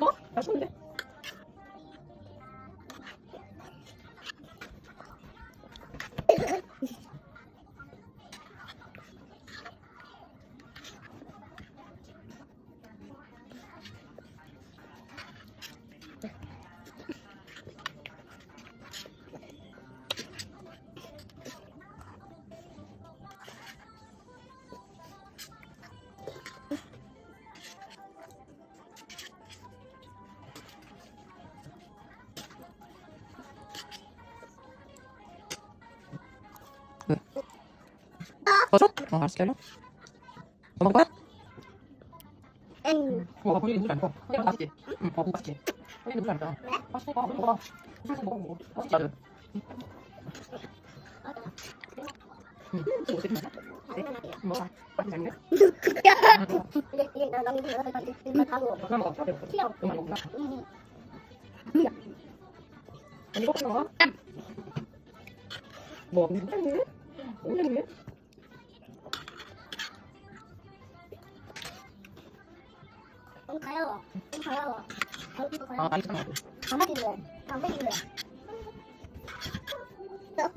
어? 맛있는데? 버섯? 어, 맛있게 할래? 뭐 먹을 거야? 응. 먹어, 본인이 누구 잘 먹어. 그냥 맛있지? 응, 어, 맛있지? 본인이 먹어. 왜? 맛있으니까 먹어, 먹어. 무슨 먹어, 먹어. 맛있지, 아주. 응, 이거 어떻게 먹어? 먹어. 맛있지, 잘 먹네. 근데 이게 나 너무 힘들어. 이거 가고. 그만 먹어. 없어. 그만 먹어. 응. 언니 꼭 먹어. 뭐? 진짜 있네? 너무 가요. 너